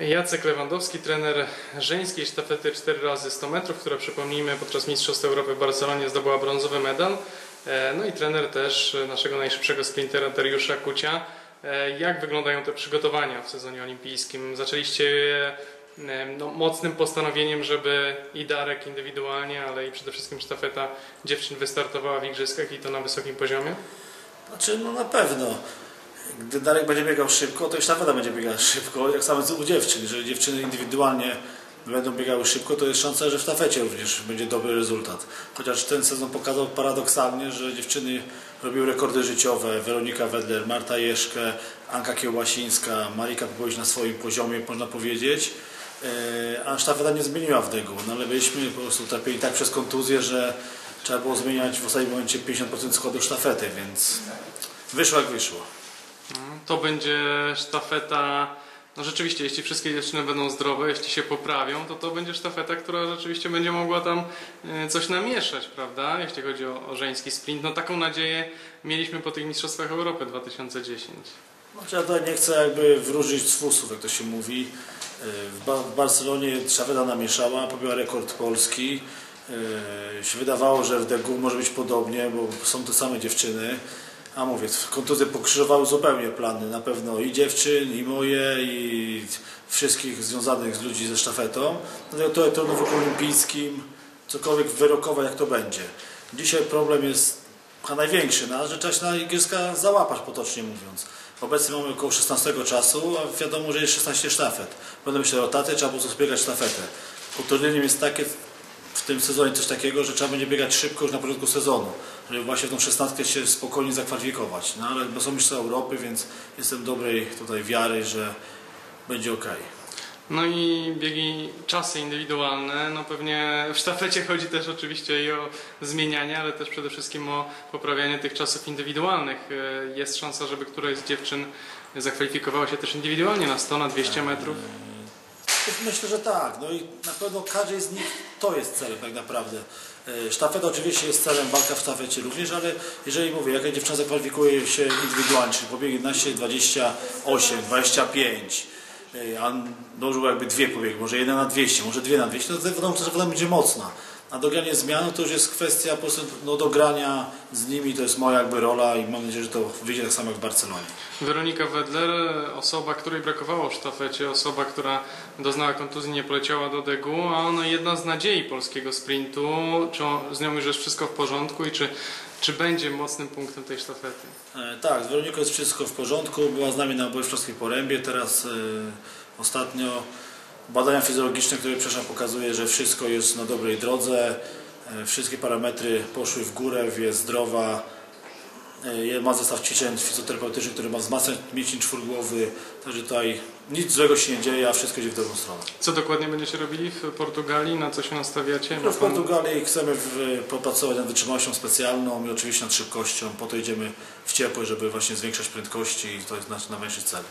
Jacek Lewandowski, trener żeńskiej sztafety 4 razy 100 metrów, która przypomnijmy podczas Mistrzostw Europy w Barcelonie zdobyła brązowy medal. E, No i trener też naszego najszybszego sprintera Dariusza Kucia. E, Jak wyglądają te przygotowania w sezonie olimpijskim? Zaczęliście e, no, mocnym postanowieniem, żeby i Darek indywidualnie, ale i przede wszystkim sztafeta dziewczyn wystartowała w igrzyskach i to na wysokim poziomie? Znaczy, no na pewno. Gdy Darek będzie biegał szybko, to i sztafeta będzie biegała szybko, jak samo u dziewczyn. Jeżeli dziewczyny indywidualnie będą biegały szybko, to jest szansa, że w sztafecie również będzie dobry rezultat. Chociaż ten sezon pokazał paradoksalnie, że dziewczyny robiły rekordy życiowe. Weronika Wedler, Marta Jeszkę, Anka Kiełbasińska, Marika Popović na swoim poziomie, można powiedzieć. E, A sztafeta nie zmieniła w degu, no ale byliśmy po prostu trafieni tak przez kontuzję, że trzeba było zmieniać w ostatnim momencie 50% składu sztafety, więc wyszło jak wyszło. To będzie sztafeta. No rzeczywiście, jeśli wszystkie dziewczyny będą zdrowe, jeśli się poprawią, to to będzie sztafeta, która rzeczywiście będzie mogła tam e, coś namieszać, prawda? Jeśli chodzi o, o żeński sprint. No taką nadzieję mieliśmy po tych Mistrzostwach Europy 2010. Znaczy ja tutaj nie chcę jakby wróżyć z fusów, jak to się mówi. E, W, ba w Barcelonie sztafeta namieszała, pobiła rekord Polski. E, się wydawało, że w Degu może być podobnie, bo są te same dziewczyny. A mówię, kontuzje pokrzyżowały zupełnie plany. Na pewno i dziewczyn, i moje, i wszystkich związanych z ludzi ze sztafetą. Dlatego to trudno w olimpijskim, cokolwiek wyrokować, jak to będzie. Dzisiaj problem jest chyba największy, no, że trzeba się na igrzyska załapać, potocznie mówiąc. Obecnie mamy około 16 czasu, a wiadomo, że jest 16 sztafet. Będą myśleć rotację, trzeba po zbiegać sztafetę. Utrudnieniem jest takie w tym sezonie coś takiego, że trzeba będzie biegać szybko już na początku sezonu, żeby właśnie w tą 16 się spokojnie zakwalifikować. No ale bo są mistrzostwa Europy, więc jestem dobrej tutaj wiary, że będzie ok. No i biegi, czasy indywidualne, no pewnie w sztafecie chodzi też oczywiście i o zmienianie, ale też przede wszystkim o poprawianie tych czasów indywidualnych. E, Jest szansa, żeby któraś z dziewczyn zakwalifikowała się też indywidualnie na 100, na 200 metrów. Myślę, że tak. No i na pewno każdy z nich to jest celem tak naprawdę. E, Sztafeta oczywiście jest celem, walka w sztafecie również, ale jeżeli mówię, jaka dziewczyna zakwalifikuje się indywidualnie, czyli pobiegnie 11, 28, 25, e, a dążył jakby dwie pobiegi, może jedna na 200, może dwie na 200, to wiadomo, że sztafeta będzie mocna. A dogranie zmian to już jest kwestia po prostu no, dogrania z nimi, to jest moja jakby rola i mam nadzieję, że to wyjdzie tak samo jak w Barcelonie. Weronika Wedler, osoba, której brakowało w sztafecie, osoba, która doznała kontuzji, nie poleciała do Degu, a ona jedna z nadziei polskiego sprintu. Czy z nią już jest wszystko w porządku i czy, czy będzie mocnym punktem tej sztafety? E, Tak, z Weroniką jest wszystko w porządku. Była z nami na Wojewódzkiej Porębie. Teraz e, ostatnio badania fizjologiczne, które przeszła pokazuje, że wszystko jest na dobrej drodze. E, wszystkie parametry poszły w górę, jest zdrowa. E, ma zestaw ćwiczeń fizjoterapeutycznych, który ma wzmacniać mięsień czwórgłowy. Także tutaj nic złego się nie dzieje, a wszystko idzie w dobrą stronę. Co dokładnie będziecie robili w Portugalii? Na co się nastawiacie? No, w Portugalii chcemy popracować nad wytrzymałością specjalną i oczywiście nad szybkością. Po to idziemy w ciepłe, żeby właśnie zwiększać prędkości i to jest nasz największy cel.